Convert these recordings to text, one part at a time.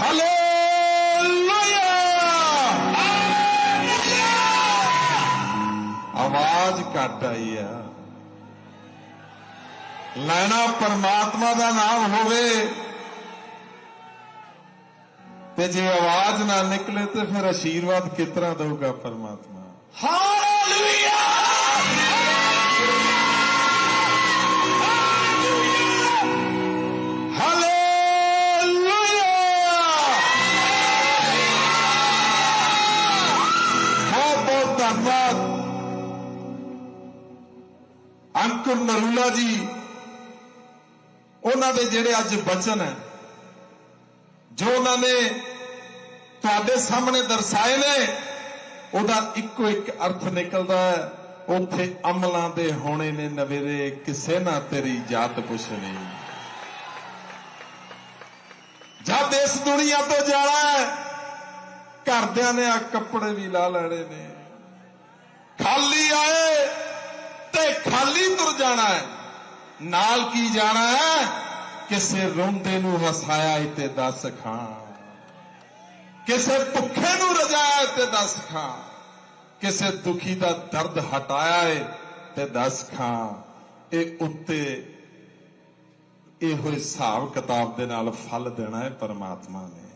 Hallelujah! ਆਵਾਜ਼ ਘੱਟ ਆਈ ਆ। ਲੈਣਾ ਪਰਮਾਤਮਾ ਦਾ ਨਾਮ ਹੋਵੇ ਤੇ ਜੇ ਆਵਾਜ਼ ਨਾ ਨਿਕਲੇ ਤੇ ਫਿਰ ਆਸ਼ੀਰਵਾਦ ਕਿਸ ਤਰ੍ਹਾਂ ਦਊਗਾ ਪਰਮਾਤਮਾ? ਹਾਲੇਲੂਇਆ! ਅੰਕੁਰ ਨਰੂਲਾ ਜੀ, ਉਹਨਾਂ ਦੇ ਜਿਹੜੇ ਅੱਜ ਬਚਨ ਹੈ, ਜੋ ਉਹਨਾਂ ਨੇ ਤੁਹਾਡੇ ਸਾਹਮਣੇ ਦਰਸਾਏ ਨੇ, ਉਹਦਾ ਇੱਕੋ ਇੱਕ ਅਰਥ ਨਿਕਲਦਾ ਹੈ, ਉੱਥੇ ਅਮਲਾਂ ਦੇ ਹੋਣੇ ਨੇ ਨਵੇਰੇ, ਕਿਸੇ ਨਾ ਤੇਰੀ ਜਾਤ ਪੁੱਛਣੀ। ਜਦ ਇਸ ਦੁਨੀਆ ਤੋਂ ਜਾਣਾ ਹੈ, ਘਰਦਿਆਂ ਨੇ ਆ ਕੱਪੜੇ ਵੀ ਲਾ ਲੈਣੇ ਨੇ। ਖਾਲੀ ਆਏ ਤੇ ਖਾਲੀ ਤੁਰ ਜਾਣਾ ਹੈ। ਨਾਲ ਕੀ ਜਾਣਾ ਹੈ? ਕਿਸੇ ਰੋਂਦੇ ਨੂੰ ਹਸਾਇਆ ਤੇ ਦੱਸ ਖਾਂ। ਕਿਸੇ ਭੁੱਖੇ ਨੂੰ ਰਜਾਇਆ ਤੇ ਦੱਸ ਖਾਂ। ਕਿਸੇ ਦੁਖੀ ਦਾ ਦਰਦ ਹਟਾਇਆ ਏ ਤੇ ਦੱਸ ਖਾਂ। ਇਹ ਉੱਤੇ ਇਹੋ ਹਿਸਾਬ ਕਿਤਾਬ ਦੇ ਨਾਲ ਫਲ ਦੇਣਾ ਹੈ ਪਰਮਾਤਮਾ ਨੇ।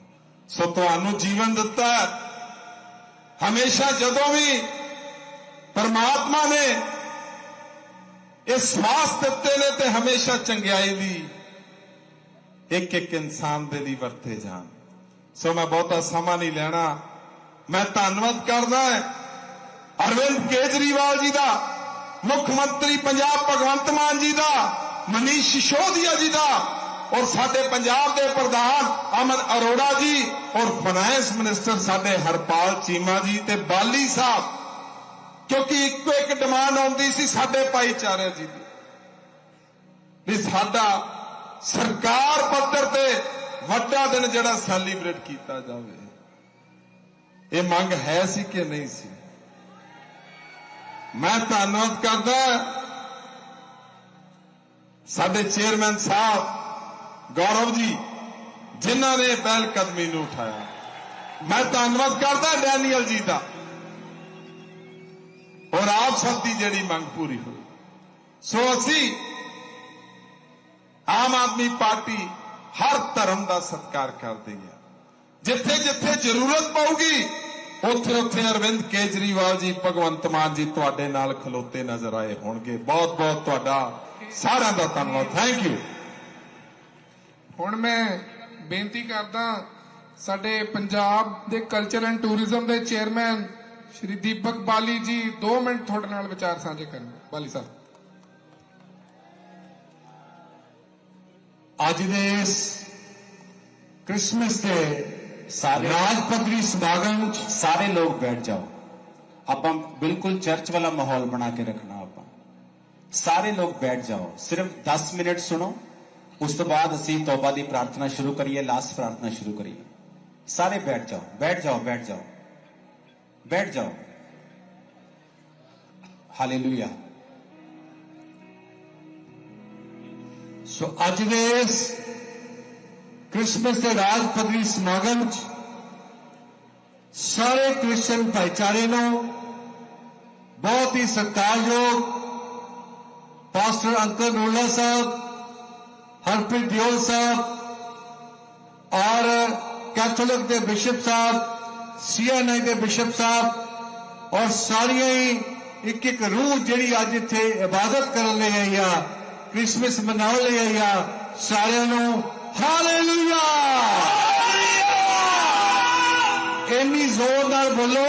ਸੋ ਤੁਹਾਨੂੰ ਜੀਵਨ ਦਿੱਤਾ ਹਮੇਸ਼ਾ ਜਦੋਂ ਵੀ ਪਰਮਾਤਮਾ ਨੇ ਇਹ ਸਵਾਸ ਦਿੱਤੇ ਨੇ ਤੇ ਹਮੇਸ਼ਾ ਚੰਗਿਆਈ ਦੀ ਇੱਕ ਇੱਕ ਇਨਸਾਨ ਦੇ ਲਈ ਵਰਤੇ ਜਾਣ। ਸੋ ਮੈਂ ਬਹੁਤਾ ਸਮਾਂ ਨਹੀਂ ਲੈਣਾ। ਮੈਂ ਧੰਨਵਾਦ ਕਰਦਾ ਹਾਂ ਅਰਵਿੰਦ ਕੇਜਰੀਵਾਲ ਜੀ ਦਾ, ਮੁੱਖ ਮੰਤਰੀ ਪੰਜਾਬ ਭਗਵੰਤ ਮਾਨ ਜੀ ਦਾ, ਮਨੀਸ਼ ਸਿਸੋਦੀਆ ਜੀ ਦਾ ਔਰ ਸਾਡੇ ਪੰਜਾਬ ਦੇ ਪ੍ਰਧਾਨ ਅਮਨ ਅਰੋੜਾ ਜੀ ਔਰ ਫਾਈਨੈਂਸ ਮਿਨਿਸਟਰ ਸਾਡੇ ਹਰਪਾਲ ਚੀਮਾ ਜੀ ਤੇ ਬਾਲੀ ਸਾਹਿਬ। ਕਿਉਂਕਿ ਇੱਕੋ ਇੱਕ ਡਿਮਾਂਡ ਆਉਂਦੀ ਸੀ ਸਾਡੇ ਭਾਈਚਾਰੇ ਜੀ ਦੀ ਵੀ ਸਾਡਾ ਸਰਕਾਰ ਪੱਧਰ ਤੇ ਵੱਡਾ ਦਿਨ ਜਿਹੜਾ ਸੈਲੀਬ੍ਰੇਟ ਕੀਤਾ ਜਾਵੇ। ਇਹ ਮੰਗ ਹੈ ਸੀ ਕਿ ਨਹੀਂ ਸੀ? ਮੈਂ ਧੰਨਵਾਦ ਕਰਦਾ ਸਾਡੇ ਚੇਅਰਮੈਨ ਸਾਹਿਬ ਗੌਰਵ ਜੀ, ਜਿਨ੍ਹਾਂ ਨੇ ਪਹਿਲ ਕਦਮੀ ਨੂੰ ਉਠਾਇਆ। ਮੈਂ ਧੰਨਵਾਦ ਕਰਦਾ ਡੈਨੀਅਲ ਜੀ ਦਾ। ਔਰ ਆਪ ਸਭ ਦੀ ਜਿਹੜੀ ਮੰਗ ਪੂਰੀ ਹੋਈ। ਸੋ ਅਸੀਂ ਆਮ ਆਦਮੀ ਪਾਰਟੀ ਹਰ ਧਰਮ ਦਾ ਸਤਿਕਾਰ ਕਰਦੀ ਹੈ। ਜਿੱਥੇ ਜਿੱਥੇ ਜ਼ਰੂਰਤ ਪਊਗੀ, ਉੱਥੇ ਉੱਥੇ ਅਰਵਿੰਦ ਕੇਜਰੀਵਾਲ ਜੀ, ਭਗਵੰਤ ਮਾਨ ਜੀ ਤੁਹਾਡੇ ਨਾਲ ਖਲੋਤੇ ਨਜ਼ਰ ਆਏ ਹੋਣਗੇ। ਬਹੁਤ ਬਹੁਤ ਤੁਹਾਡਾ ਸਾਰਿਆਂ ਦਾ ਧੰਨਵਾਦ। ਥੈਂਕ ਯੂ ਹੁਣ ਮੈਂ ਬੇਨਤੀ ਕਰਦਾ, ਸਾਡੇ ਪੰਜਾਬ ਦੇ ਕਲਚਰ ਐਂਡ ਟੂਰਿਜ਼ਮ ਦੇ ਚੇਅਰਮੈਨ ਸ਼੍ਰੀ ਦੀਪਕ ਬਾਲੀ ਜੀ 2 ਮਿੰਟ ਤੁਹਾਡੇ ਨਾਲ ਵਿਚਾਰ ਸਾਂਝੇ ਕਰਨ। ਬਾਲੀ ਸਾਹਿਬ। ਅੱਜ ਦੇ ਇਸ ਕ੍ਰਿਸਮਸ ਦੇ ਸਾਰੇ ਰਾਜ ਪੱਧਰੀ ਸਮਾਗਮ 'ਚ ਸਾਰੇ ਲੋਕ ਬੈਠ ਜਾਓ। ਆਪਾਂ ਬਿਲਕੁਲ ਚਰਚ ਵਾਲਾ ਮਾਹੌਲ ਬਣਾ ਕੇ ਰੱਖਣਾ ਆਪਾਂ। ਸਾਰੇ ਲੋਕ ਬੈਠ ਜਾਓ। ਸਿਰਫ 10 ਮਿੰਟ ਸੁਣੋ। ਉਸ ਤੋਂ ਬਾਅਦ ਅਸੀਂ ਤੌਬਾ ਦੀ ਪ੍ਰਾਰਥਨਾ ਸ਼ੁਰੂ ਕਰੀਏ, ਲਾਸਟ ਪ੍ਰਾਰਥਨਾ ਸ਼ੁਰੂ ਕਰੀਏ। ਸਾਰੇ ਬੈਠ ਜਾਓ ਬੈਠ ਜਾਓ ਬੈਠ ਜਾਓ। ਬੈਠ ਜਾਓ ਹਾਲੇਲੂਇਆ ਸੋ ਅੱਜ ਦੇ ਇਸ ਕ੍ਰਿਸਮਸ ਦੇ ਰਾਜ ਪੱਧਰੀ ਸਮਾਗਮ 'ਚ ਸਾਰੇ ਕ੍ਰਿਸਚੀਅਨ ਭਾਈਚਾਰੇ ਨੂੰ ਬਹੁਤ ਹੀ ਸਤਿਕਾਰਯੋਗ ਪਾਸਟਰ ਅੰਕਲ ਰੋਲਾ ਸਾਹਿਬ ਹਰਪ੍ਰੀਤ ਦਿਓਲ ਸਾਹਿਬ ਔਰ ਕੈਥੋਲਿਕ ਦੇ ਬਿਸ਼ਪ ਸਾਹਿਬ ਸੀਐਨਆਈ ਦੇ ਬਿਸ਼ਪ ਸਾਹਿਬ ਔਰ ਸਾਰੀਆਂ ਹੀ ਇੱਕ ਇੱਕ ਰੂਹ ਜਿਹੜੀ ਅੱਜ ਇੱਥੇ ਇਬਾਦਤ ਕਰਨ ਲਈ ਆਈ ਆ, ਕ੍ਰਿਸਮਸ ਮਨਾਉਣ ਲਈ ਆਈ ਆ, ਸਾਰਿਆਂ ਨੂੰ ਹਾਲੇਲੂਇਆ! ਇੰਨੀ ਜ਼ੋਰ ਨਾਲ ਬੋਲੋ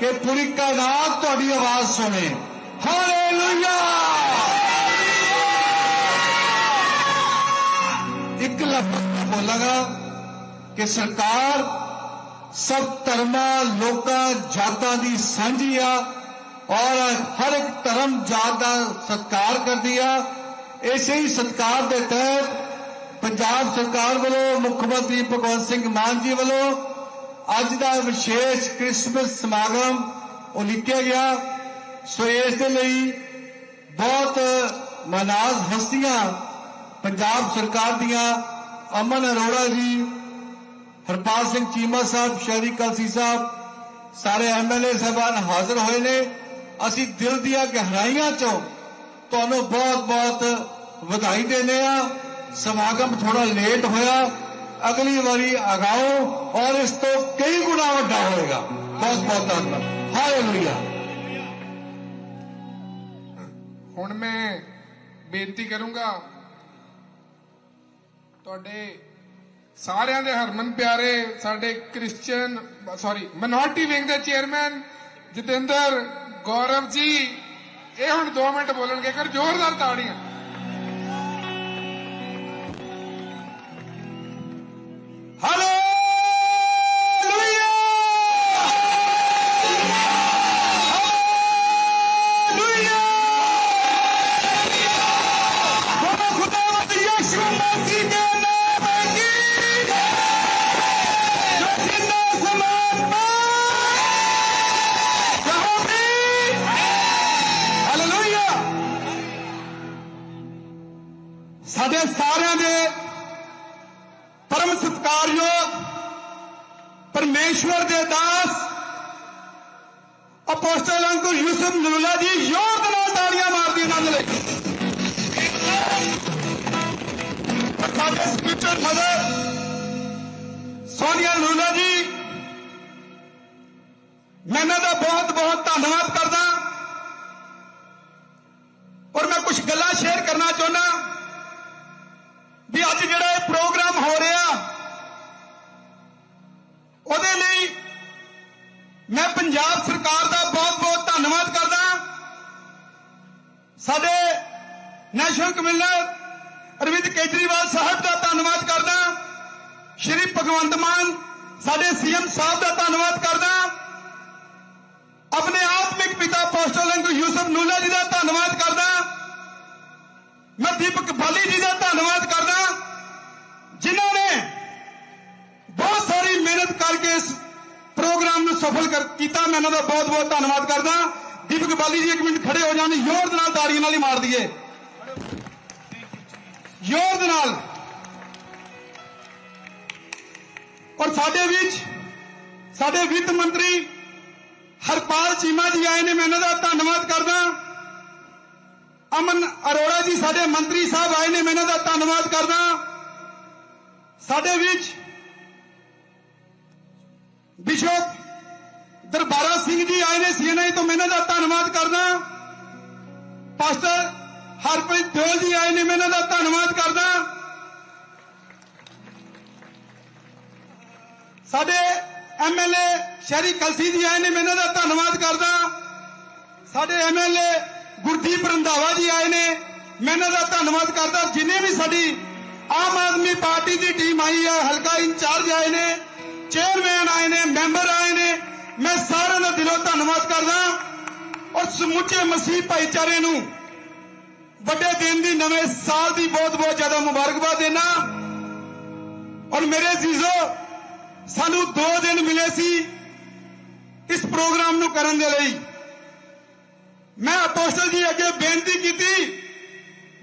ਕਿ ਪੂਰੀ ਕਾਇਨਾਤ ਤੁਹਾਡੀ ਆਵਾਜ਼ ਸੁਣੇ। ਹਾਲੇਲੂਇਆ! ਇੱਕ ਲਫ਼ਜ਼ ਬੋਲਾਂਗਾ ਕਿ ਸਰਕਾਰ ਸਭ ਧਰਮਾਂ, ਲੋਕਾਂ, ਜਾਤਾਂ ਦੀ ਸਾਂਝੀ ਆ ਔਰ ਹਰ ਇੱਕ ਧਰਮ, ਜਾਤ ਦਾ ਸਤਿਕਾਰ ਕਰਦੀ ਆ। ਇਸੇ ਹੀ ਸਤਿਕਾਰ ਦੇ ਤਹਿਤ ਪੰਜਾਬ ਸਰਕਾਰ ਵੱਲੋਂ, ਮੁੱਖ ਮੰਤਰੀ ਭਗਵੰਤ ਸਿੰਘ ਮਾਨ ਜੀ ਵੱਲੋਂ ਅੱਜ ਦਾ ਵਿਸ਼ੇਸ਼ ਕ੍ਰਿਸਮਸ ਸਮਾਗਮ ਉਲੀਕਿਆ ਗਿਆ। ਸੋ ਇਸ ਦੇ ਲਈ ਬਹੁਤ ਮਨਾਜ਼ ਹਸਤੀਆਂ ਪੰਜਾਬ ਸਰਕਾਰ ਦੀਆਂ ਅਮਨ ਅਰੋੜਾ ਜੀ ਹਰਪਾਲ ਸਿੰਘ ਚੀਮਾ ਸਾਹਿਬ, ਸ਼ਹਿਰੀ ਕਲਸੀ ਸਾਹਿਬ, ਸਾਰੇ ਐਮਐਲਏ ਸਾਹਿਬਾਨ ਹਾਜ਼ਰ ਹੋਏ ਨੇ। ਅਸੀਂ ਦਿਲ ਦੀਆਂ ਗਹਿਰਾਈਆਂ ਚੋਂ ਤੁਹਾਨੂੰ ਬਹੁਤ-ਬਹੁਤ ਵਧਾਈ ਦਿੰਦੇ ਆ ਸਮਾਗਮ ਥੋੜਾ ਲੇਟ ਹੋਇਆ। ਅਗਲੀ ਵਾਰੀ ਅਗਾਓ ਔਰ ਇਸ ਤੋਂ ਕਈ ਗੁਣਾ ਵੱਡਾ ਹੋਏਗਾ। ਬਹੁਤ ਬਹੁਤ ਧੰਨਵਾਦ ਹਾਲੇਲੂਇਆ ਹੁਣ ਮੈਂ ਬੇਨਤੀ ਕਰੂੰਗਾ ਤੁਹਾਡੇ ਸਾਰਿਆਂ ਦੇ ਹਰਮਨ ਪਿਆਰੇ, ਸਾਡੇ ਕ੍ਰਿਸਚੀਅਨ ਸੌਰੀ ਮਿਨੋਰਟੀ ਵਿੰਗ ਦੇ ਚੇਅਰਮੈਨ ਜਤਿੰਦਰ ਗੌਰਵ ਜੀ, ਇਹ ਹੁਣ 2 ਮਿੰਟ ਬੋਲਣਗੇ ਕਰ ਜ਼ੋਰਦਾਰ ਤਾੜੀਆਂ। ਸਤਿਕਾਰਯੋਗ ਪਰਮੇਸ਼ਵਰ ਦੇ ਦਾਸ, ਅਪੋਸਟਲ ਅੰਕੁਰ ਯੂਸਫ ਨਰੂਲਾ ਜੀ, ਯੋਗ ਨਾਲ ਤਾੜੀਆਂ ਮਾਰਦੀ ਇਹਨਾਂ ਦੇ ਲਈ। ਸਾਡੇ ਸਪੀਕਰ ਮਦਰ ਸੋਨੀਆ ਨਰੂਲਾ ਜੀ, ਮੈਂ ਇਹਨਾਂ ਦਾ ਬਹੁਤ ਬਹੁਤ ਧੰਨਵਾਦ ਕਰਦਾ। ਔਰ ਮੈਂ ਕੁਝ ਗੱਲਾਂ ਸ਼ੇਅਰ ਕਰਨਾ ਚਾਹੁੰਦਾ, ਵੀ ਅੱਜ ਜਿਹੜਾ ਮੈਂ ਪੰਜਾਬ ਸਰਕਾਰ ਦਾ ਬਹੁਤ-ਬਹੁਤ ਧੰਨਵਾਦ ਕਰਦਾ ਸਾਡੇ ਨੈਸ਼ਨਲ ਕਮਿਸ਼ਨਰ ਅਰਵਿੰਦ ਕੇਜਰੀਵਾਲ ਸਾਹਿਬ ਦਾ ਧੰਨਵਾਦ ਕਰਦਾ ਸ਼੍ਰੀ ਭਗਵੰਤ ਮਾਨ ਸਾਡੇ ਸੀਐਮ ਸਾਹਿਬ ਦਾ ਧੰਨਵਾਦ ਕਰਦਾ ਆਪਣੇ ਆਤਮਿਕ ਪਿਤਾ ਪੋਸਟਲ ਅੰਕ ਯੂਸਫ ਨੂਲਾ ਜੀ ਦਾ ਧੰਨਵਾਦ ਕਰਦਾ ਮੈਂ ਦੀਪਕ ਬਾਲੀ ਜੀ ਦਾ ਧੰਨਵਾਦ ਕਰਦਾ ਜਿਨ੍ਹਾਂ ਨੇ ਬਹੁਤ ਸਾਰੀ ਮਿਹਨਤ ਕਰਕੇ ਇਸ ਨੂੰ ਸਫਲ ਕੀਤਾ। ਮੈਂ ਇਹਨਾਂ ਦਾ ਬਹੁਤ ਬਹੁਤ ਧੰਨਵਾਦ ਕਰਦਾ। ਦੀਪਕ ਬਾਲੀ ਜੀ, ਇੱਕ ਮਿੰਟ ਖੜੇ ਹੋ ਜਾਣ। ਜ਼ੋਰ ਦੇ ਨਾਲ ਤਾੜੀਆਂ ਨਾਲ ਹੀ ਮਾਰ ਦਈਏ। ਜ਼ੋਰ ਦੇ ਨਾਲ। ਔਰ ਸਾਡੇ ਵਿੱਚ ਸਾਡੇ ਵਿੱਤ ਮੰਤਰੀ ਹਰਪਾਲ ਚੀਮਾ ਜੀ ਆਏ ਨੇ। ਮੈਂ ਇਹਨਾਂ ਦਾ ਧੰਨਵਾਦ ਕਰਦਾ। ਅਮਨ ਅਰੋੜਾ ਜੀ ਸਾਡੇ ਮੰਤਰੀ ਸਾਹਿਬ ਆਏ ਨੇ। ਮੈਂ ਇਹਨਾਂ ਦਾ ਧੰਨਵਾਦ ਕਰਦਾ। ਸਾਡੇ ਵਿੱਚ ਵਿਸ਼ੋ ਦਰਬਾਰਾ ਸਿੰਘ ਜੀ ਆਏ ਨੇ ਸੀਐਨਆਈ ਤੋਂ, ਮੈਂ ਇਹਨਾਂ ਦਾ ਧੰਨਵਾਦ ਕਰਦਾ। ਪਾਸਟਰ ਹਰਪ੍ਰੀਤ ਦਿਓਲ ਜੀ ਆਏ ਨੇ, ਮੈਂ ਇਹਨਾਂ ਦਾ ਧੰਨਵਾਦ ਕਰਦਾ। ਸਾਡੇ ਐਮਐਲਏ ਸ਼ਹਿਰੀ ਕਲਸੀ ਜੀ ਆਏ ਨੇ, ਮੈਂ ਇਹਨਾਂ ਦਾ ਧੰਨਵਾਦ ਕਰਦਾ। ਸਾਡੇ ਐਮਐਲਏ ਗੁਰਦੀਪ ਰੰਧਾਵਾ ਜੀ ਆਏ ਨੇ, ਮੈਂ ਇਹਨਾਂ ਦਾ ਧੰਨਵਾਦ ਕਰਦਾ। ਜਿਨੇ ਵੀ ਸਾਡੀ ਆਮ ਆਦਮੀ ਪਾਰਟੀ ਦੀ ਟੀਮ ਆਈ ਹੈ, ਹਲਕਾ ਇੰਚਾਰਜ ਆਏ ਨੇ, ਚੇਅਰਮੈਨ ਆਏ ਨੇ, ਮੈਂਬਰ ਆਏ ਨੇ ਮੈਂ ਸਾਰਿਆਂ ਦਾ ਦਿਲੋਂ ਧੰਨਵਾਦ ਕਰਦਾ ਔਰ ਸਮੁੱਚੇ ਮਸੀਹ ਭਾਈਚਾਰੇ ਨੂੰ। ਵੱਡੇ ਦਿਨ ਦੀ, ਨਵੇਂ ਸਾਲ ਦੀ ਬਹੁਤ ਬਹੁਤ ਜ਼ਿਆਦਾ ਮੁਬਾਰਕਬਾਦ ਦੇਣਾ ਔਰ ਮੇਰੇ ਜੀਜ਼ੋ, ਸਾਨੂੰ 2 ਦਿਨ ਮਿਲੇ ਸੀ ਇਸ ਪ੍ਰੋਗਰਾਮ ਨੂੰ ਕਰਨ ਦੇ ਲਈ। ਮੈਂ ਅਪੋਸਟਲ ਜੀ ਅੱਗੇ ਬੇਨਤੀ ਕੀਤੀ,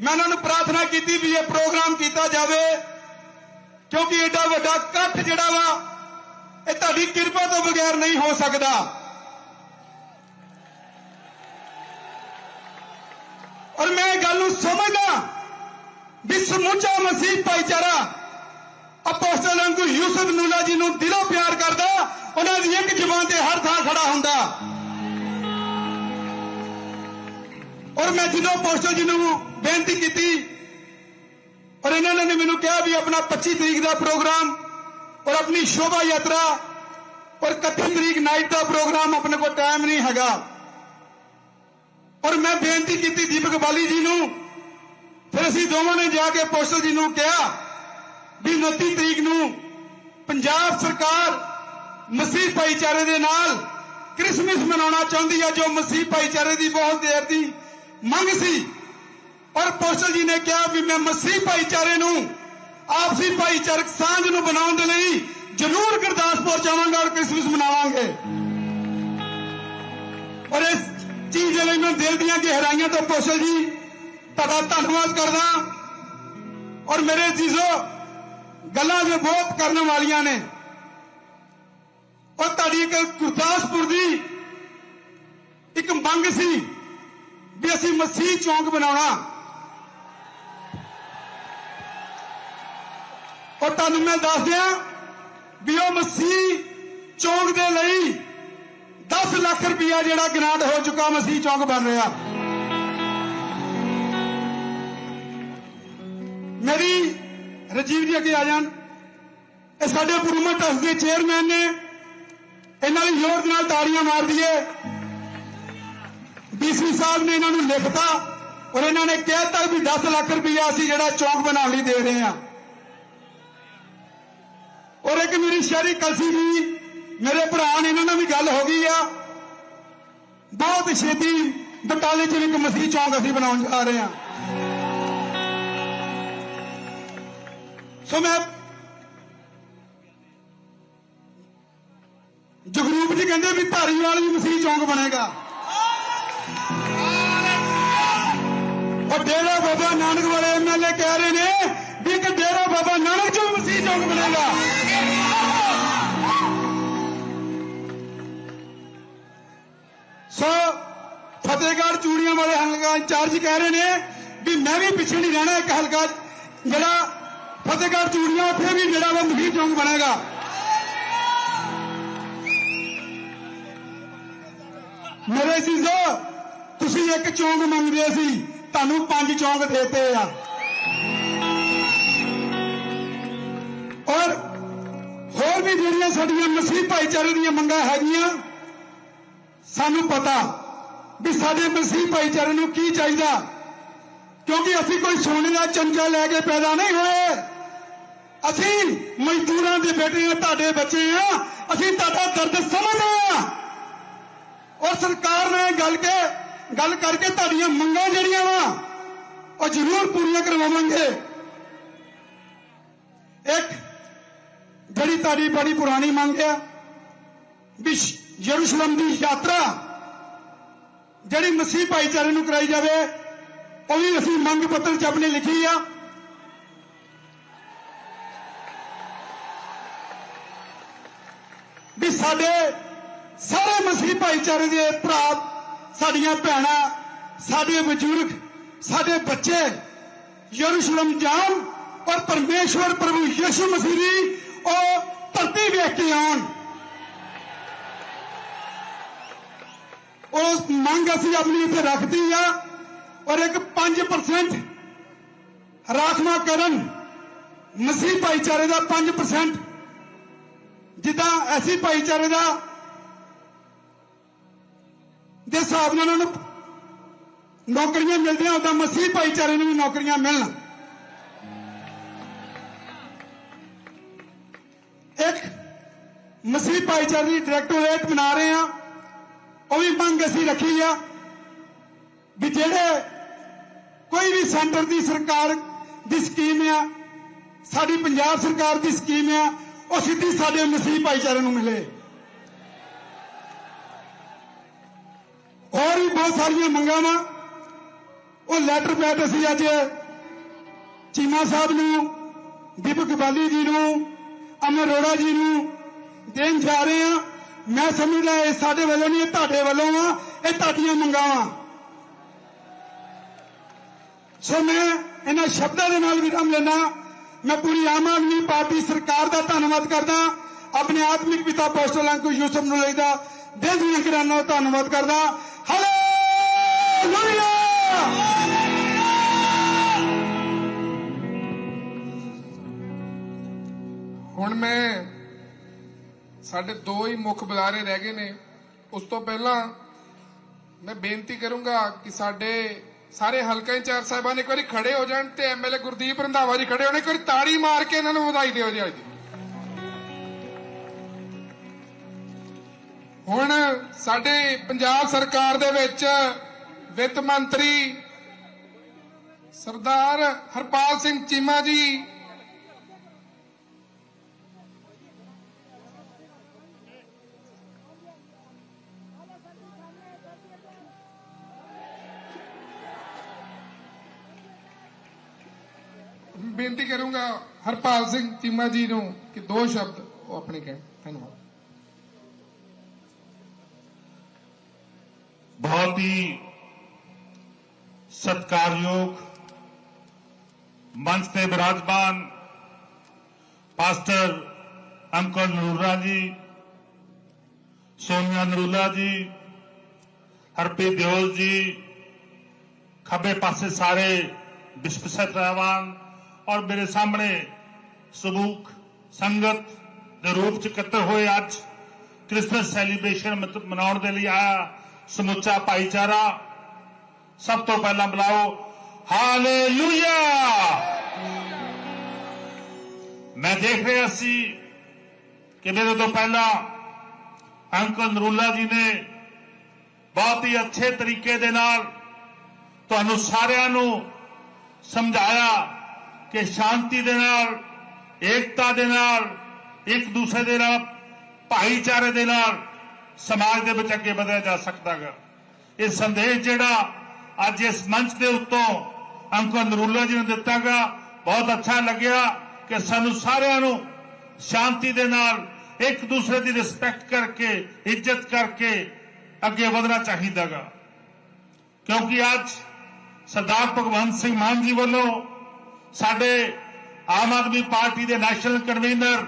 ਮੈਂ ਉਹਨਾਂ ਨੂੰ ਪ੍ਰਾਰਥਨਾ ਕੀਤੀ ਵੀ ਇਹ ਪ੍ਰੋਗਰਾਮ ਕੀਤਾ ਜਾਵੇ, ਕਿਉਂਕਿ ਐਡਾ ਵੱਡਾ ਇਕੱਠ ਜਿਹੜਾ ਵਾ ਇਹ ਤੁਹਾਡੀ ਕਿਰਪਾ ਤੋਂ ਬਗੈਰ ਨਹੀਂ ਹੋ ਸਕਦਾ। ਔਰ ਮੈਂ ਇਹ ਗੱਲ ਨੂੰ ਸਮਝਦਾ ਵੀ ਸਮੁੱਚਾ ਮਸੀਹ ਭਾਈਚਾਰਾ ਅਪੋਸਟਲ ਅੰਕੁਰ ਯੂਸਫ ਨੂਲਾ ਜੀ ਨੂੰ ਦਿਲੋਂ ਪਿਆਰ ਕਰਦਾ, ਉਹਨਾਂ ਦੀ ਇੱਕ ਜ਼ੁਬਾਨ ਤੇ ਹਰ ਥਾਂ ਖੜਾ ਹੁੰਦਾ। ਔਰ ਮੈਂ ਜਦੋਂ ਅਪੋਸਟਲ ਜੀ ਨੂੰ ਬੇਨਤੀ ਕੀਤੀ, ਔਰ ਇਹਨਾਂ ਨੇ ਮੈਨੂੰ ਕਿਹਾ ਵੀ ਆਪਣਾ 25 ਤਰੀਕ ਦਾ ਪ੍ਰੋਗਰਾਮ ਔਰ ਆਪਣੀ ਸ਼ੋਭਾ ਯਾਤਰਾ ਔਰ 31 ਤਰੀਕ ਨਾਈਟ ਦਾ ਪ੍ਰੋਗਰਾਮ ਆਪਣੇ ਕੋਲ ਟਾਈਮ ਨਹੀਂ ਹੈਗਾ। ਔਰ ਮੈਂ ਬੇਨਤੀ ਕੀਤੀ ਦੀਪਕ ਬਾਲੀ ਜੀ ਨੂੰ, ਫਿਰ ਅਸੀਂ ਦੋਵਾਂ ਨੇ ਜਾ ਕੇ ਅਪੋਸਟਲ ਜੀ ਨੂੰ ਕਿਹਾ ਵੀ 29 ਤਰੀਕ ਨੂੰ ਪੰਜਾਬ ਸਰਕਾਰ ਮਸੀਹ ਭਾਈਚਾਰੇ ਦੇ ਨਾਲ ਕ੍ਰਿਸਮਸ ਮਨਾਉਣਾ ਚਾਹੁੰਦੀ ਹੈ ਜੋ ਮਸੀਹ ਭਾਈਚਾਰੇ ਦੀ ਬਹੁਤ ਦੇਰ ਦੀ ਮੰਗ ਸੀ। ਔਰ ਪੋਸਟਲ ਜੀ ਨੇ ਕਿਹਾ ਵੀ ਮੈਂ ਮਸੀਹ ਭਾਈਚਾਰੇ ਨੂੰ ਆਪਸੀ ਭਾਈਚਾਰਕ ਸਾਂਝ ਨੂੰ ਬਣਾਉਣ ਦੇ ਲਈ ਜ਼ਰੂਰ ਗੁਰਦਾਸਪੁਰ ਜਾਵਾਂਗਾ ਔਰ ਕ੍ਰਿਸਮਸ ਮਨਾਵਾਂਗੇ। ਔਰ ਇਸ ਚੀਜ਼ ਦੇ ਲਈ ਮੈਂ ਦਿਲ ਦੀਆਂ ਗਹਿਰਾਈਆਂ ਤੋਂ ਕੌਸ਼ਲ ਜੀ, ਤੁਹਾਡਾ ਧੰਨਵਾਦ ਕਰਦਾ। ਔਰ ਮੇਰੇ ਜੀਜ਼ੋ, ਗੱਲਾਂ ਜੋ ਬਹੁਤ ਕਰਨ ਵਾਲੀਆਂ ਨੇ। ਔਰ ਤੁਹਾਡੀ ਇੱਕ ਗੁਰਦਾਸਪੁਰ ਦੀ ਇੱਕ ਮੰਗ ਸੀ ਵੀ ਅਸੀਂ ਮਸੀਹ ਚੌਂਕ ਬਣਾਉਣਾ। ਉਹ ਤੁਹਾਨੂੰ ਮੈਂ ਦੱਸ ਦਿਆਂ ਵੀ ਉਹ ਮਸੀਹ ਚੌਂਕ ਦੇ ਲਈ 10 ਲੱਖ ਰੁਪਇਆ ਜਿਹੜਾ ਗ੍ਰਾਂਟ ਹੋ ਚੁੱਕਾ ਮਸੀਹ ਚੌਂਕ ਬਣ ਰਿਹਾ। ਮੇਰੀ ਰਜੀਵ ਜੀ ਅੱਗੇ ਆ ਜਾਣ। ਇਹ ਸਾਡੇ ਪੁਰਮਾ ਟਰਸਟ ਦੇ ਚੇਅਰਮੈਨ ਨੇ ਇਹਨਾਂ ਦੀ ਜ਼ੋਰ ਨਾਲ ਤਾੜੀਆਂ ਮਾਰ ਦਈਏ ਡੀਸੀ ਸਾਹਿਬ ਨੇ ਇਹਨਾਂ ਨੂੰ ਲਿਖਤਾ ਔਰ ਇਹਨਾਂ ਨੇ ਕਹਿਤਾ ਵੀ 10 ਲੱਖ ਰੁਪਇਆ ਅਸੀਂ ਜਿਹੜਾ ਚੌਂਕ ਬਣਾਉਣ ਲਈ ਦੇ ਰਹੇ ਹਾਂ। ਔਰ ਇੱਕ ਮੇਰੀ ਸ਼ਹਿਰੀ ਕਲਸੀ ਜੀ ਮੇਰੇ ਭਰਾ ਨੇ ਇਹਨਾਂ ਨਾਲ ਵੀ ਗੱਲ ਹੋ ਗਈ ਆ। ਬਹੁਤ ਛੇਤੀ ਬਟਾਲੇ 'ਚ ਇੱਕ ਮਸੀਹ ਚੌਂਕ ਅਸੀਂ ਬਣਾਉਣ ਜਾ ਰਹੇ ਹਾਂ। ਸੋ ਮੈਂ ਜਗਰੂਪ ਜੀ ਕਹਿੰਦੇ ਵੀ ਧਾਰੀਵਾਲ ਵੀ ਮਸੀਹ ਚੌਂਕ ਬਣੇਗਾ। ਔਰ ਡੇਰਾ ਬਾਬਾ ਨਾਨਕ ਵਾਲੇ ਐਮਐਲਏ ਕਹਿ ਰਹੇ ਨੇ ਵੀ ਇੱਕ ਡੇਰਾ ਬਾਬਾ ਨਾਨਕ ਚ ਵੀ ਮਸੀਹ ਚੌਂਕ ਬਣੇਗਾ। ਸੋ ਫਤਿਹਗੜ੍ਹ ਚੂੜੀਆਂ ਵਾਲੇ ਹਲਕਾ ਇੰਚਾਰਜ ਕਹਿ ਰਹੇ ਨੇ ਵੀ ਮੈਂ ਵੀ ਪਿੱਛੇ ਨਹੀਂ ਰਹਿਣਾ ਇੱਕ ਹਲਕਾ ਜਿਹੜਾ ਫਤਿਹਗੜ੍ਹ ਚੂੜੀਆਂ, ਉੱਥੇ ਵੀ ਜਿਹੜਾ ਵਾ ਮੁਖੀ ਚੌਂਕ ਬਣੇਗਾ। ਮੇਰੇ ਸੀਜ਼ੋ ਤੁਸੀਂ ਇੱਕ ਚੌਂਕ ਮੰਗਦੇ ਸੀ, ਤੁਹਾਨੂੰ ਪੰਜ ਚੌਂਕ ਦੇਤੇ ਆ। ਔਰ ਹੋਰ ਵੀ ਜਿਹੜੀਆਂ ਸਾਡੀਆਂ ਮਸੀਹ ਭਾਈਚਾਰੇ ਦੀਆਂ ਮੰਗਾਂ ਹੈਗੀਆਂ ਸਾਨੂੰ ਪਤਾ ਵੀ ਸਾਡੇ ਮਸੀਹ ਭਾਈਚਾਰੇ ਨੂੰ ਕੀ ਚਾਹੀਦਾ। ਕਿਉਂਕਿ ਅਸੀਂ ਕੋਈ ਸੋਨੇ ਦਾ ਚਮਚਾ ਲੈ ਕੇ ਪੈਦਾ ਨਹੀਂ ਹੋਏ। ਅਸੀਂ ਮਜ਼ਦੂਰਾਂ ਦੇ ਬੇਟੇ ਆ, ਤੁਹਾਡੇ ਬੱਚੇ ਆ, ਅਸੀਂ ਤੁਹਾਡਾ ਦਰਦ ਸਮਝਦੇ ਆ। ਔਰ ਸਰਕਾਰ ਨੇ ਗੱਲ ਕੇ, ਗੱਲ ਕਰਕੇ ਤੁਹਾਡੀਆਂ ਮੰਗਾਂ ਜਿਹੜੀਆਂ ਵਾ, ਉਹ ਜ਼ਰੂਰ ਪੂਰੀਆਂ ਕਰਵਾਵਾਂਗੇ। ਇੱਕ, ਜਿਹੜੀ ਤੁਹਾਡੀ ਬੜੀ ਪੁਰਾਣੀ ਮੰਗ ਆ, ਵੀ ਯਰੂਸ਼ਲਮ ਦੀ ਯਾਤਰਾ ਜਿਹੜੀ ਮਸੀਹ ਭਾਈਚਾਰੇ ਨੂੰ ਕਰਾਈ ਜਾਵੇ, ਉਹ ਵੀ ਅਸੀਂ ਮੰਗ ਪੱਤਰ 'ਚ ਆਪਣੇ ਲਿਖੀ ਆ। ਵੀ ਸਾਡੇ ਸਾਰੇ ਮਸੀਹ ਭਾਈਚਾਰੇ ਦੇ ਭਰਾ, ਸਾਡੀਆਂ ਭੈਣਾਂ, ਸਾਡੇ ਬਜ਼ੁਰਗ, ਸਾਡੇ ਬੱਚੇ ਯਰੂਸ਼ਲਮ ਜਾਣ ਔਰ ਪਰਮੇਸ਼ਵਰ ਪ੍ਰਭੂ ਯਿਸੂ ਮਸੀਹ ਦੀ ਉਹ ਧਰਤੀ ਵੇਖ ਕੇ ਆਉਣ। ਉਹ ਮੰਗ ਅਸੀਂ ਆਪਣੀ ਇੱਥੇ ਰੱਖਦੀ ਆ ਔਰ ਇੱਕ 5% ਰਾਖਵਾ ਕਰਨ ਮਸੀਹ ਭਾਈਚਾਰੇ ਦਾ 5% ਜਿੱਦਾਂ ਐਸੀ ਭਾਈਚਾਰੇ ਦਾ ਦੇ ਹਿਸਾਬ ਨਾਲ ਉਹਨਾਂ ਨੂੰ ਨੌਕਰੀਆਂ ਮਿਲਦੀਆਂ ਉਦਾਂ ਮਸੀਹ ਭਾਈਚਾਰੇ ਨੂੰ ਵੀ ਨੌਕਰੀਆਂ ਮਿਲਣ। ਇੱਕ ਮਸੀਹ ਭਾਈਚਾਰੇ ਦੀ ਡਾਇਰੈਕਟੋਰੇਟ ਬਣਾ ਰਹੇ ਆ। ਉਹ ਵੀ ਮੰਗ ਅਸੀਂ ਰੱਖੀ ਆ ਵੀ ਜਿਹੜੇ ਕੋਈ ਵੀ ਸੈਂਟਰ ਦੀ ਸਰਕਾਰ ਦੀ ਸਕੀਮ ਆ, ਸਾਡੀ ਪੰਜਾਬ ਸਰਕਾਰ ਦੀ ਸਕੀਮ ਆ, ਉਹ ਸਿੱਧੀ ਸਾਡੇ ਮਸੀਹ ਭਾਈਚਾਰੇ ਨੂੰ ਮਿਲੇ। ਹੋਰ ਵੀ ਬਹੁਤ ਸਾਰੀਆਂ ਮੰਗਾਂ ਵਾ। ਉਹ ਲੈਟਰ ਪੈਡ ਅਸੀਂ ਅੱਜ ਚੀਮਾ ਸਾਹਿਬ ਨੂੰ, ਦੀਪਕ ਬਾਲੀ ਜੀ ਨੂੰ, ਅਮਰ ਅਰੋੜਾ ਜੀ ਨੂੰ ਦੇਣ ਜਾ ਰਹੇ ਹਾਂ ਮੈਂ ਸਮਝਦਾ ਇਹ ਸਾਡੇ ਵੱਲੋਂ ਨਹੀਂ, ਇਹ ਤੁਹਾਡੇ ਵੱਲੋਂ ਆ, ਇਹ ਤੁਹਾਡੀਆਂ ਮੰਗਾਂ ਸੋ ਮੈਂ ਇਹਨਾਂ ਸ਼ਬਦਾਂ ਦੇ ਨਾਲ ਵਿਰਾਮ ਲੈਣਾ ਮੈਂ ਪੂਰੀ ਆਮ ਆਦਮੀ ਪਾਰਟੀ ਸਰਕਾਰ ਦਾ ਧੰਨਵਾਦ ਕਰਦਾ ਆਪਣੇ ਆਤਮਿਕ ਪਿਤਾ ਪੋਸਟਲ ਅੰਕੁ ਯੂਸਫ ਨੂੰ ਲੈਦਾ ਦਿਲ ਦੀਆਂ ਕਿਰਾਨਾਂ ਧੰਨਵਾਦ ਕਰਦਾ ਹਾਲੇਲੂਇਆ ਹੁਣ ਮੈਂ ਸਾਡੇ ਦੋ ਹੀ ਮੁੱਖ ਬੁਲਾਰੇ ਰਹਿ ਗਏ ਨੇ। ਉਸ ਤੋਂ ਪਹਿਲਾਂ ਮੈਂ ਬੇਨਤੀ ਕਰੂੰਗਾ ਕਿ ਸਾਡੇ ਸਾਰੇ ਹਲਕਾ ਇੰਚਾਰਜ ਸਾਹਿਬਾਨ ਇੱਕ ਵਾਰੀ ਖੜੇ ਹੋ ਜਾਣ ਤੇ ਐਮਐਲਏ ਗੁਰਦੀਪ ਰੰਧਾਵਾ ਜੀ ਖੜੇ ਹੋਣ, ਇੱਕ ਵਾਰੀ ਤਾੜੀ ਮਾਰ ਕੇ ਇਹਨਾਂ ਨੂੰ ਵਧਾਈ ਦਿਓ ਜੀ ਅੱਜ। ਹੁਣ ਸਾਡੇ ਪੰਜਾਬ ਸਰਕਾਰ ਦੇ ਵਿੱਚ ਵਿੱਤ ਮੰਤਰੀ ਸਰਦਾਰ ਹਰਪਾਲ ਸਿੰਘ ਚੀਮਾ ਜੀ बेनती करूँगा हरपाल सिंह चीमा जी नो कि दो शब्द ਉਹ ਆਪਣੇ ਕਹਿਣ ਧੰਨਵਾਦ ਬਹੁਤ ਹੀ सत्कारयोग, मंच से विराजमान पास्टर अंकल नरूला जी, सोनिया नरूला जी, हरप्रीत देओल जी खबे पासे सारे विश्व रहमान ਔਰ ਮੇਰੇ ਸਾਹਮਣੇ ਸਬੂਕ, ਸੰਗਤ ਦੇ ਰੂਪ ਚ ਇਕੱਤਰ ਹੋਏ ਅੱਜ। ਕ੍ਰਿਸਮਸ ਸੈਲੀਬ੍ਰੇਸ਼ਨ ਮਨਾਉਣ ਦੇ ਲਈ ਆਇਆ ਸਮੁੱਚਾ ਭਾਈਚਾਰਾ। ਸਭ ਤੋਂ ਪਹਿਲਾਂ ਬੁਲਾਓ। ਹਾਲੇਲੂਇਆ! ਮੈਂ ਦੇਖ ਰਿਹਾ ਸੀ ਕਿ ਮੇਰੇ ਤੋਂ ਪਹਿਲਾਂ ਅੰਕਲ ਨਰੂਲਾ ਜੀ ਨੇ ਬਹੁਤ ਹੀ ਅੱਛੇ ਤਰੀਕੇ ਦੇ ਨਾਲ ਤੁਹਾਨੂੰ ਸਾਰਿਆਂ ਨੂੰ ਸਮਝਾਇਆ। ਕਿ ਸ਼ਾਂਤੀ ਦੇ ਨਾਲ, ਏਕਤਾ ਦੇ ਨਾਲ, ਇੱਕ ਦੂਸਰੇ ਦੇ ਨਾਲ, ਭਾਈਚਾਰੇ ਦੇ ਨਾਲ ਸਮਾਜ ਦੇ ਵਿੱਚ ਅੱਗੇ ਵਧਿਆ ਜਾ ਸਕਦਾ ਸਕਦਾਗਾ। ਇਹ ਸੰਦੇਸ਼ ਜਿਹੜਾ ਅੱਜ ਇਸ ਮੰਚ ਦੇ ਉੱਤੋਂ ਅੰਕਲ ਨਰੂਲਾ ਜੀ ਨੇ ਦਿੱਤਾਗਾ, ਬਹੁਤ ਅੱਛਾ ਲੱਗਿਆ ਕਿ ਸਾਨੂੰ ਸਾਰਿਆਂ ਨੂੰ ਸ਼ਾਂਤੀ ਦੇ ਨਾਲ ਇੱਕ ਦੂਸਰੇ ਦੀ ਰਿਸਪੈਕਟ ਕਰਕੇ, ਇੱਜ਼ਤ ਕਰਕੇ ਅੱਗੇ ਵਧਣਾ ਚਾਹੀਦਾਗਾ। ਕਿਉਂਕਿ ਅੱਜ ਸਰਦਾਰ ਭਗਵੰਤ ਸਿੰਘ ਮਾਨ ਜੀ ਵੱਲੋਂ ਸਾਡੇ ਆਮ ਆਦਮੀ ਪਾਰਟੀ ਦੇ ਨੈਸ਼ਨਲ ਕਨਵੀਨਰ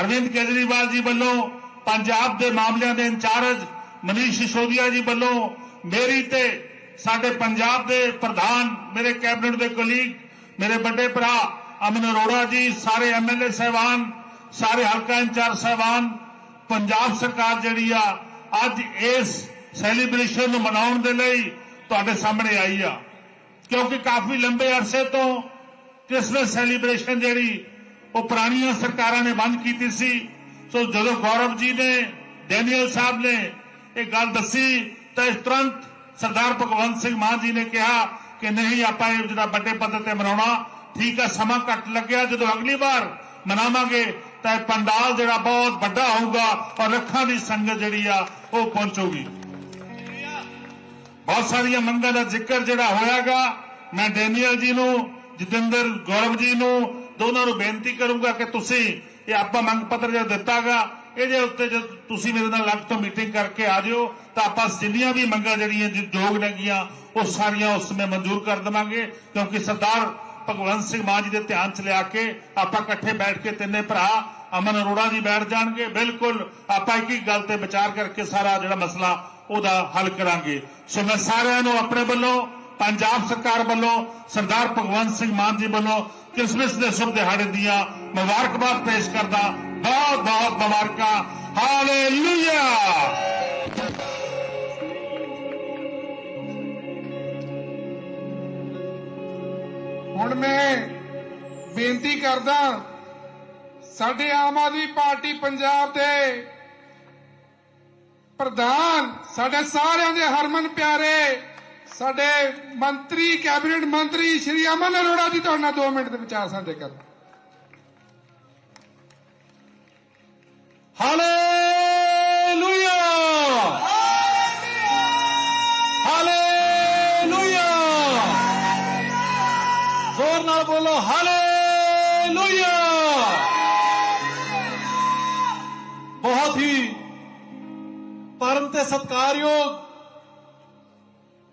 ਅਰਵਿੰਦ ਕੇਜਰੀਵਾਲ ਜੀ ਵੱਲੋਂ ਪੰਜਾਬ ਦੇ ਮਾਮਲਿਆਂ ਦੇ ਇੰਚਾਰਜ ਮਨੀਸ਼ ਸਿਸੋਦੀਆ ਜੀ ਵੱਲੋਂ ਮੇਰੀ ਤੇ ਸਾਡੇ ਪੰਜਾਬ ਦੇ ਪ੍ਰਧਾਨ, ਮੇਰੇ ਕੈਬਨਿਟ ਦੇ ਕੁਲੀਗ ਮੇਰੇ ਵੱਡੇ ਭਰਾ ਅਮਨ ਅਰੋੜਾ ਜੀ, ਸਾਰੇ ਐਮਐਲਏ ਸਹਿਬਾਨ, ਸਾਰੇ ਹਲਕਾ ਇੰਚਾਰਜ ਸਹਿਬਾਨ, ਪੰਜਾਬ ਸਰਕਾਰ ਜਿਹੜੀ ਆ, ਅੱਜ ਇਸ ਸੈਲੀਬ੍ਰੇਸ਼ਨ ਨੂੰ ਮਨਾਉਣ ਦੇ ਲਈ ਤੁਹਾਡੇ ਸਾਹਮਣੇ ਆਈ ਆ। ਕਿਉਂਕਿ ਕਾਫੀ ਲੰਬੇ ਅਰਸੇ ਤੋਂ ਕ੍ਰਿਸਮਸ ਸੈਲੀਬ੍ਰੇਸ਼ਨ ਜਿਹੜੀ ਉਹ ਪੁਰਾਣੀਆਂ ਸਰਕਾਰਾਂ ਨੇ ਬੰਦ ਕੀਤੀ ਸੀ। ਸੋ ਜਦੋਂ ਗੌਰਵ ਜੀ ਨੇ, ਡੈਨੀਅਲ ਸਾਹਿਬ ਨੇ ਇਹ ਗੱਲ ਦੱਸੀ, ਤਾਂ ਇਸ ਤੁਰੰਤ ਸਰਦਾਰ ਭਗਵੰਤ ਸਿੰਘ ਮਾਨ ਜੀ ਨੇ ਕਿਹਾ ਕਿ ਨਹੀਂ, ਆਪਾਂ ਇਹ ਜਿਹੜਾ ਵੱਡੇ ਪੱਧਰ ਤੇ ਮਨਾਉਣਾ, ਠੀਕ ਆ, ਸਮਾਂ ਘੱਟ ਲੱਗਿਆ, ਜਦੋਂ ਅਗਲੀ ਵਾਰ ਮਨਾਵਾਂਗੇ, ਤਾਂ ਇਹ ਪੰਡਾਲ ਜਿਹੜਾ ਬਹੁਤ ਵੱਡਾ ਹੋਊਗਾ ਔਰ ਲੱਖਾਂ ਦੀ ਸੰਗਤ ਜਿਹੜੀ ਆ, ਉਹ ਪਹੁੰਚੂਗੀ। ਬਹੁਤ ਸਾਰੀਆਂ ਮੰਗਾਂ ਦਾ ਜ਼ਿਕਰ ਜਿਹੜਾ ਹੋਇਆਗਾ, ਮੈਂ ਡੈਨੀਅਲ ਜੀ ਨੂੰ ਜਤਿੰਦਰ ਗੌਰਵ ਜੀ ਨੂੰ ਦੋਨਾਂ ਨੂੰ ਬੇਨਤੀ ਕਰੂੰਗਾ ਕਿ ਤੁਸੀਂ ਇਹ ਆਪਾਂ ਮੰਗ ਪੱਤਰ ਜਿਹੜਾ ਦਿੱਤਾਗਾ ਇਹਦੇ ਉੱਤੇ ਜਦ ਤੁਸੀਂ ਮੇਰੇ ਨਾਲ ਲੱਗ ਤੋਂ ਮੀਟਿੰਗ ਕਰਕੇ ਆ ਜਿਓ, ਤਾਂ ਆਪਾਂ ਜਿੰਨੀਆਂ ਵੀ ਮੰਗਾਂ ਜਿਹੜੀਆਂ ਜੋ ਨੇਗੀਆਂ ਉਹ ਸਾਰੀਆਂ ਉਸ ਸਮੇਂ ਮਨਜ਼ੂਰ ਕਰ ਦੇਵਾਂਗੇ, ਕਿਉਂਕਿ ਸਰਦਾਰ ਭਗਵੰਤ ਸਿੰਘ ਮਾਨ ਜੀ ਦੇ ਧਿਆਨ ਚ ਲਿਆ ਕੇ ਆਪਾਂ ਇਕੱਠੇ ਬੈਠ ਕੇ ਤਿੰਨੇ ਭਰਾ ਅਮਨ ਅਰੋੜਾ ਜੀ ਬੈਠ ਜਾਣਗੇ। ਬਿਲਕੁਲ ਆਪਾਂ ਇੱਕ ਹੀ ਗੱਲ ਤੇ ਵਿਚਾਰ ਕਰਕੇ ਸਾਰਾ ਜਿਹੜਾ ਮਸਲਾ ਉਹਦਾ ਹੱਲ ਕਰਾਂਗੇ। ਸੋ ਮੈਂ ਸਾਰਿਆਂ ਨੂੰ ਆਪਣੇ ਵੱਲੋਂ ਪੰਜਾਬ ਸਰਕਾਰ ਵੱਲੋਂ ਸਰਦਾਰ ਭਗਵੰਤ ਸਿੰਘ ਮਾਨ ਜੀ ਵੱਲੋਂ ਕ੍ਰਿਸਮਸ ਦੇ ਸ਼ੁਭ ਦਿਹਾੜੇ ਦੀਆਂ ਮੁਬਾਰਕਬਾਦ ਪੇਸ਼ ਕਰਦਾ ਬਹੁਤ ਬਹੁਤ ਮੁਬਾਰਕਾਂ। ਹਾਲੇਲੂਇਆ। ਹੁਣ ਮੈਂ ਬੇਨਤੀ ਕਰਦਾ, ਸਾਡੇ ਆਮ ਆਦਮੀ ਪਾਰਟੀ ਪੰਜਾਬ ਦੇ ਪ੍ਰਧਾਨ, ਸਾਡੇ ਸਾਰਿਆਂ ਦੇ ਹਰਮਨ ਪਿਆਰੇ ਸਾਡੇ ਮੰਤਰੀ, ਕੈਬਨਿਟ ਮੰਤਰੀ ਸ਼੍ਰੀ ਅਮਨ ਅਰੋੜਾ ਜੀ ਤੁਹਾਡੇ ਨਾਲ 2 ਮਿੰਟ ਦੇ ਵਿਚਾਰ ਸਾਂਝੇ ਕਰ ਹਾਲੇਲੂਇਆ! ਹਾਲੇਲੂਇਆ! ਜ਼ੋਰ ਨਾਲ ਬੋਲੋ, ਹਾਲੇਲੂਇਆ! ਬਹੁਤ ਹੀ ਪਰਮ ਤੇ ਸਤਿਕਾਰਯੋਗ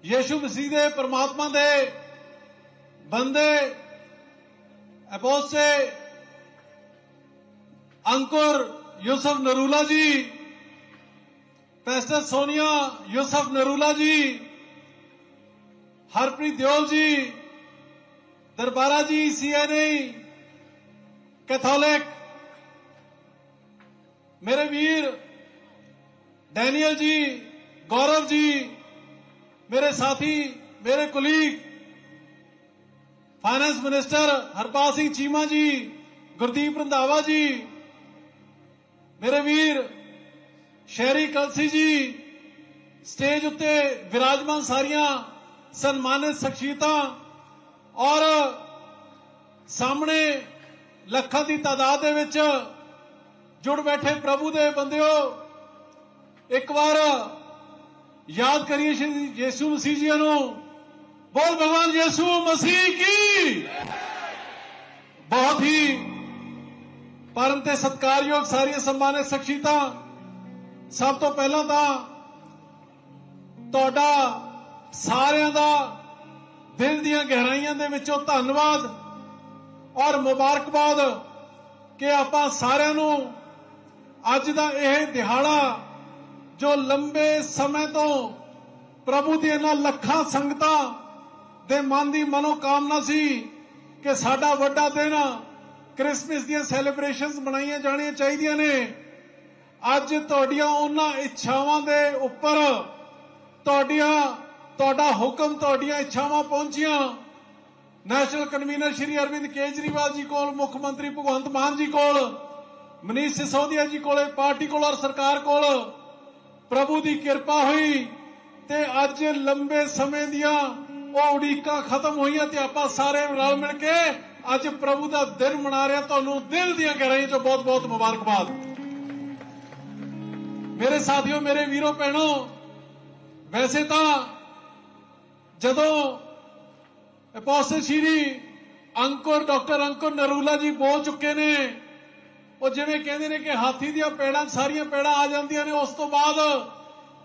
ਯਿਸੂ ਮਸੀਹ ਦੇ, ਪਰਮਾਤਮਾ ਦੇ ਬੰਦੇ ਅਬੋਸੇ ਅੰਕੁਰ, ਯੂਸਫ ਨਰੂਲਾ ਜੀ ਪੈਸਟਰ ਸੋਨੀਆ, ਯੂਸਫ ਨਰੂਲਾ ਜੀ, ਹਰਪ੍ਰੀਤ ਦਿਓਲ ਜੀ, ਦਰਬਾਰਾ ਜੀ, ਸੀਐਨਏ, ਕੈਥੋਲਿਕ, ਮੇਰੇ ਵੀਰ ਡੈਨੀਅਲ ਜੀ, ਗੌਰਵ ਜੀ मेरे साथी मेरे colleague finance minister Harpal Singh Cheema ji Gurdeep Randhawa ji ਮੇਰੇ ਵੀਰ ਸ਼ਹਿਰੀ ਕਲਸੀ ਜੀ ਸਟੇਜ ਉੱਤੇ ਵਿਰਾਜਮਾਨ ਸਾਰੀਆਂ ਸਨਮਾਨਿਤ ਸ਼ਖਸੀਅਤਾਂ ਔਰ ਸਾਹਮਣੇ ਲੱਖਾਂ ਦੀ ਤਾਦਾਦ ਦੇ ਵਿੱਚ ਜੁੜ ਬੈਠੇ ਪ੍ਰਭੂ ਦੇ ਬੰਦਿਓ ਇੱਕ ਵਾਰ ਯਾਦ ਕਰੀਏ ਸ਼੍ਰੀ ਯੀਸ਼ੂ ਮਸੀਹ ਜੀ ਨੂੰ। ਬੋਲ ਭਗਵਾਨ ਯੀਸ਼ੂ, ਮਸੀਹ ਕੀ? ਬਹੁਤ ਹੀ ਪਰਮ ਤੇ ਸਤਕਾਰਯੋਗ ਸਾਰੀਆਂ ਸਨਮਾਨਿਤ ਸ਼ਖਸੀਅਤਾਂ। ਸਭ ਤੋਂ ਪਹਿਲਾਂ ਤਾਂ ਤੁਹਾਡਾ ਸਾਰਿਆਂ ਦਾ ਦਿਲ ਦੀਆਂ ਗਹਿਰਾਈਆਂ ਦੇ ਵਿੱਚੋਂ ਧੰਨਵਾਦ ਔਰ ਮੁਬਾਰਕਬਾਦ ਕਿ ਆਪਾਂ ਸਾਰਿਆਂ ਨੂੰ ਅੱਜ ਦਾ ਇਹ ਦਿਹਾੜਾ ਜੋ ਲੰਬੇ ਸਮੇਂ ਤੋਂ ਪ੍ਰਭੂ ਦੀ ਇਹਨਾਂ ਲੱਖਾਂ ਸੰਗਤਾਂ ਦੇ ਮਨ ਦੀ ਮਨੋਕਾਮਨਾ ਸੀ ਕਿ ਸਾਡਾ ਵੱਡਾ ਦਿਨ ਕ੍ਰਿਸਮਸ ਦੀਆਂ ਸੈਲੀਬ੍ਰੇਸ਼ਨਸ ਬਣਾਈਆਂ ਜਾਣੀਆਂ ਚਾਹੀਦੀਆਂ ਨੇ। ਅੱਜ ਤੁਹਾਡੀਆਂ ਉਹਨਾਂ ਇੱਛਾਵਾਂ ਦੇ ਉੱਪਰ ਤੁਹਾਡੀਆਂ, ਤੁਹਾਡਾ ਹੁਕਮ ਤੁਹਾਡੀਆਂ ਇੱਛਾਵਾਂ ਪਹੁੰਚੀਆਂ। ਨੈਸ਼ਨਲ ਕਨਵੀਨਰ ਸ਼੍ਰੀ ਅਰਵਿੰਦ ਕੇਜਰੀਵਾਲ ਜੀ ਕੋਲ, ਮੁੱਖ ਮੰਤਰੀ ਭਗਵੰਤ ਮਾਨ ਜੀ ਕੋਲ, ਮਨੀਸ਼ ਸਿਸੋਦੀਆ ਜੀ ਕੋਲੇ, ਪਾਰਟੀ ਕੋਲ ਔਰ ਸਰਕਾਰ ਕੋਲ ਪ੍ਰਭੂ ਦੀ ਕਿਰਪਾ ਹੋਈ ਤੇ ਅੱਜ ਲੰਬੇ ਸਮੇਂ ਦੀਆਂ ਉਹ ਉਡੀਕਾਂ ਖਤਮ ਹੋਈਆਂ ਤੇ ਆਪਾਂ ਸਾਰੇ ਰਲ ਮਿਲ ਕੇ ਅੱਜ ਪ੍ਰਭੂ ਦਾ ਦਿਨ ਮਨਾ ਰਹੇ ਤੁਹਾਨੂੰ ਦਿਲ ਦੀਆਂ ਗਹਿਰਾਈਆਂ ਚੋਂ ਬਹੁਤ ਬਹੁਤ ਮੁਬਾਰਕਬਾਦ। ਮੇਰੇ ਸਾਥੀਓ, ਮੇਰੇ ਵੀਰੋ, ਭੈਣੋ, ਵੈਸੇ ਤਾਂ ਜਦੋਂ ਅਪੋਸਟਲ ਸ਼੍ਰੀ ਅੰਕੁਰ, ਡਾਕਟਰ ਅੰਕੁਰ ਨਰੂਲਾ ਜੀ ਬੋਲ ਚੁੱਕੇ ਨੇ ਉਹ ਜਿਵੇਂ ਕਹਿੰਦੇ ਨੇ ਕਿ ਹਾਥੀ ਦੀਆਂ ਪੈੜਾਂ, ਸਾਰੀਆਂ ਪੈੜਾਂ ਆ ਜਾਂਦੀਆਂ ਨੇ, ਉਸ ਤੋਂ ਬਾਅਦ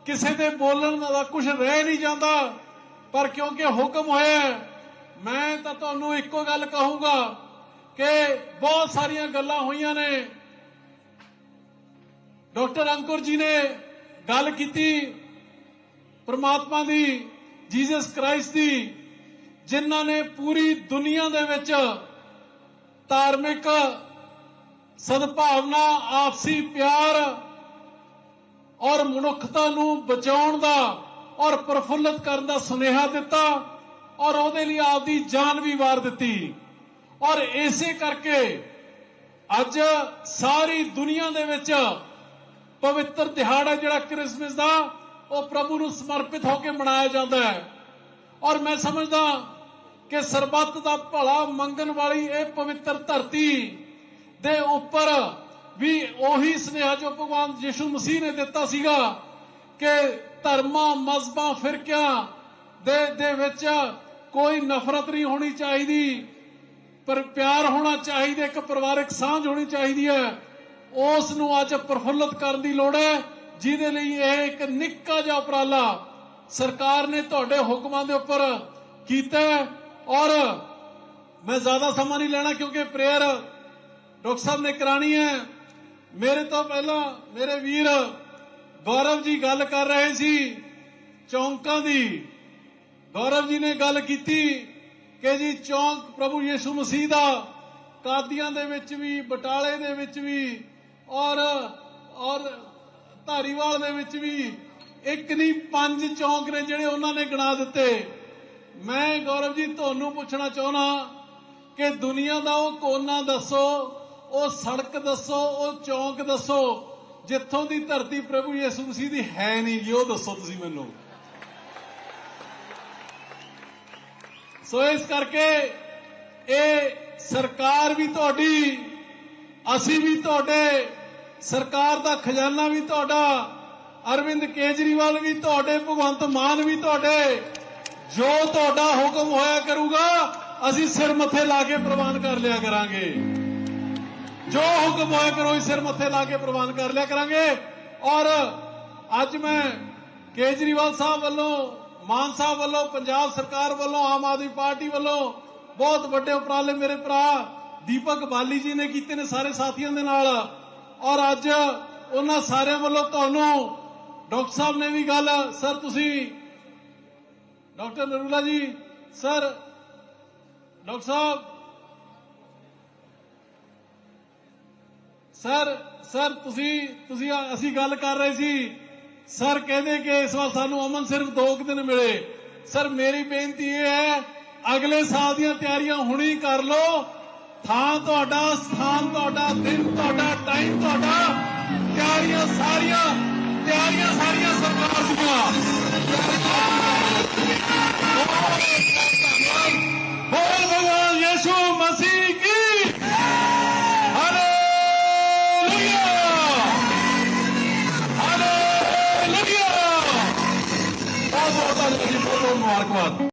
ਕਿਸੇ ਦੇ ਬੋਲਣ ਦਾ ਕੁਝ ਰਹਿ ਨਹੀਂ ਜਾਂਦਾ। ਪਰ ਕਿਉਂਕਿ ਹੁਕਮ ਹੋਇਆ ਮੈਂ ਤਾਂ ਤੁਹਾਨੂੰ ਇੱਕੋ ਗੱਲ ਕਹੂੰਗਾ ਕਿ ਬਹੁਤ ਸਾਰੀਆਂ ਗੱਲਾਂ ਹੋਈਆਂ ਨੇ। ਡਾਕਟਰ ਅੰਕੁਰ ਜੀ ਨੇ ਗੱਲ ਕੀਤੀ ਪ੍ਰਮਾਤਮਾ ਦੀ, ਜੀਸਸ ਕ੍ਰਾਈਸਟ ਦੀ, ਜਿਨ੍ਹਾਂ ਨੇ ਪੂਰੀ ਦੁਨੀਆ ਦੇ ਵਿੱਚ ਧਾਰਮਿਕ ਸਦਭਾਵਨਾ, ਆਪਸੀ ਪਿਆਰ ਔਰ ਮਨੁੱਖਤਾ ਨੂੰ ਬਚਾਉਣ ਦਾ ਔਰ ਪ੍ਰਫੁੱਲਤ ਕਰਨ ਦਾ ਸੁਨੇਹਾ ਦਿੱਤਾ ਔਰ ਉਹਦੇ ਲਈ ਆਪਦੀ ਜਾਨ ਵੀ ਵਾਰ ਦਿੱਤੀ। ਔਰ ਇਸੇ ਕਰਕੇ ਅੱਜ ਸਾਰੀ ਦੁਨੀਆ ਦੇ ਵਿੱਚ ਪਵਿੱਤਰ ਦਿਹਾੜਾ ਜਿਹੜਾ ਕ੍ਰਿਸਮਸ ਦਾ, ਉਹ ਪ੍ਰਭੂ ਨੂੰ ਸਮਰਪਿਤ ਹੋ ਕੇ ਮਨਾਇਆ ਜਾਂਦਾ ਹੈ। ਔਰ ਮੈਂ ਸਮਝਦਾ ਕਿ ਸਰਬੱਤ ਦਾ ਭਲਾ ਮੰਗਣ ਵਾਲੀ ਇਹ ਪਵਿੱਤਰ ਧਰਤੀ ਦੇ ਉੱਪਰ ਵੀ ਉਹੀ ਸੁਨੇਹਾ ਜੋ ਭਗਵਾਨ ਯਿਸੂ ਮਸੀਹ ਨੇ ਦਿੱਤਾ ਸੀਗਾ ਕਿ ਧਰਮਾਂ, ਮਜ਼ਬਾਂ, ਫਿਰਕਿਆਂ ਦੇ ਦੇ ਵਿੱਚ ਕੋਈ ਨਫ਼ਰਤ ਨਹੀਂ ਹੋਣੀ ਚਾਹੀਦੀ, ਪਰ ਪਿਆਰ ਹੋਣਾ ਚਾਹੀਦਾ, ਇੱਕ ਪਰਿਵਾਰਕ ਸਾਂਝ ਹੋਣੀ ਚਾਹੀਦੀ ਹੈ। ਉਸ ਨੂੰ ਅੱਜ ਪ੍ਰਫੁੱਲਤ ਕਰਨ ਦੀ ਲੋੜ ਹੈ, ਜਿਹਦੇ ਲਈ ਇਹ ਇੱਕ ਨਿੱਕਾ ਜਿਹਾ ਉਪਰਾਲਾ ਸਰਕਾਰ ਨੇ ਤੁਹਾਡੇ ਹੁਕਮਾਂ ਦੇ ਉੱਪਰ ਕੀਤਾ ਔਰ ਮੈਂ ਜ਼ਿਆਦਾ ਸਮਾਂ ਨਹੀਂ ਲੈਣਾ ਕਿਉਂਕਿ ਪ੍ਰੇਅਰ ਡਾਕਟਰ ਸਾਹਿਬ ਨੇ ਕਰਾਣੀ ਹੈ। ਮੇਰੇ ਤੋਂ ਪਹਿਲਾਂ ਮੇਰੇ ਵੀਰ ਗੌਰਵ ਜੀ ਗੱਲ ਕਰ ਰਹੇ ਸੀ, ਚੌਂਕਾਂ ਦੀ। ਗੌਰਵ ਜੀ ਨੇ ਗੱਲ ਕੀਤੀ ਕਿ ਜੀ ਚੌਂਕ ਪ੍ਰਭੂ ਯਿਸੂ ਮਸੀਹ ਦਾ, ਕਾਦੀਆਂ ਦੇ ਵਿੱਚ ਵੀ, ਬਟਾਲੇ ਦੇ ਵਿੱਚ ਵੀ, ਔਰ ਔਰ ਧਾਰੀਵਾਲ ਦੇ ਵਿੱਚ ਵੀ, ਇੱਕ ਨਹੀਂ, ਪੰਜ ਚੌਂਕ ਨੇ ਜਿਹੜੇ ਉਹਨਾਂ ਨੇ ਗਿਣਾ ਦਿੱਤੇ। ਮੈਂ ਗੌਰਵ ਜੀ ਤੁਹਾਨੂੰ ਪੁੱਛਣਾ ਚਾਹੁੰਦਾ ਕਿ ਦੁਨੀਆ ਦਾ ਉਹ ਕੋਨਾ ਦੱਸੋ ਉਹ ਸੜਕ ਦੱਸੋ, ਉਹ ਚੌਂਕ ਦੱਸੋ, ਜਿੱਥੋਂ ਦੀ ਧਰਤੀ ਪ੍ਰਭੂ ਯਿਸੂ ਮਸੀਹ ਦੀ ਹੈ ਨਹੀਂ ਜੀ, ਉਹ ਦੱਸੋ ਤੁਸੀਂ ਮੈਨੂੰ। ਸੋ ਇਸ ਕਰਕੇ ਇਹ ਸਰਕਾਰ ਵੀ ਤੁਹਾਡੀ, ਅਸੀਂ ਵੀ ਤੁਹਾਡੇ, ਸਰਕਾਰ ਦਾ ਖਜ਼ਾਨਾ ਵੀ ਤੁਹਾਡਾ, ਅਰਵਿੰਦ ਕੇਜਰੀਵਾਲ ਵੀ ਤੁਹਾਡੇ, ਭਗਵੰਤ ਮਾਨ ਵੀ ਤੁਹਾਡੇ, ਜੋ ਤੁਹਾਡਾ ਹੁਕਮ ਹੋਇਆ ਕਰੂਗਾ, ਅਸੀਂ ਸਿਰ ਮੱਥੇ ਲਾ ਕੇ ਪ੍ਰਵਾਨ ਕਰ ਲਿਆ ਕਰਾਂਗੇ। ਜੋ ਹੁਕਮ ਹੋਇਆ ਕਰੋ ਅਸੀਂ ਸਿਰ ਮੱਥੇ ਲਾ ਕੇ ਪ੍ਰਵਾਨ ਕਰ ਲਿਆ ਕਰਾਂਗੇ। ਔਰ ਅੱਜ ਮੈਂ ਕੇਜਰੀਵਾਲ ਸਾਹਿਬ ਵੱਲੋਂ, ਮਾਨ ਸਾਹਿਬ ਵੱਲੋਂ, ਪੰਜਾਬ ਸਰਕਾਰ ਵੱਲੋਂ, ਆਮ ਆਦਮੀ ਪਾਰਟੀ ਵੱਲੋਂ ਬਹੁਤ ਵੱਡੇ ਉਪਰਾਲੇ ਮੇਰੇ ਭਰਾ ਦੀਪਕ ਬਾਲੀ ਜੀ ਨੇ ਕੀਤੇ ਨੇ ਸਾਰੇ ਸਾਥੀਆਂ ਦੇ ਨਾਲ। ਔਰ ਅੱਜ ਉਹਨਾਂ ਸਾਰਿਆਂ ਵੱਲੋਂ ਤੁਹਾਨੂੰ ਡਾਕਟਰ ਸਾਹਿਬ ਨੇ ਵੀ ਗੱਲ, ਸਰ ਤੁਸੀਂ doctor Narula ji, sir, doctor Sahib sir sir, ਤੁਸੀਂ ਤੁਸੀਂ ਅਸੀਂ ਗੱਲ ਕਰ ਰਹੇ ਸੀ। ਸਰ ਕਹਿੰਦੇ ਕਿ ਇਸ ਵਾਰ ਸਾਨੂੰ ਅਮਨ ਸਿਰਫ 2 ਦਿਨ ਮਿਲੇ। ਸਰ, ਮੇਰੀ ਬੇਨਤੀ ਇਹ ਹੈ, ਅਗਲੇ ਸਾਲ ਦੀਆਂ ਤਿਆਰੀਆਂ ਹੁਣੀ ਕਰ ਲਓ। ਥਾਂ ਤੁਹਾਡਾ, ਸਥਾਨ ਤੁਹਾਡਾ, ਦਿਨ ਤੁਹਾਡਾ ਟਾਈਮ ਤੁਹਾਡਾ, ਤਿਆਰੀਆਂ ਸਾਰੀਆਂ ਤਿਆਰੀਆਂ ਸਾਰੀਆਂ ਸਰਕਾਰ ਦੀਆਂ। ਬਹੁਤ ਬਹੁਤ ਧੰਨਵਾਦ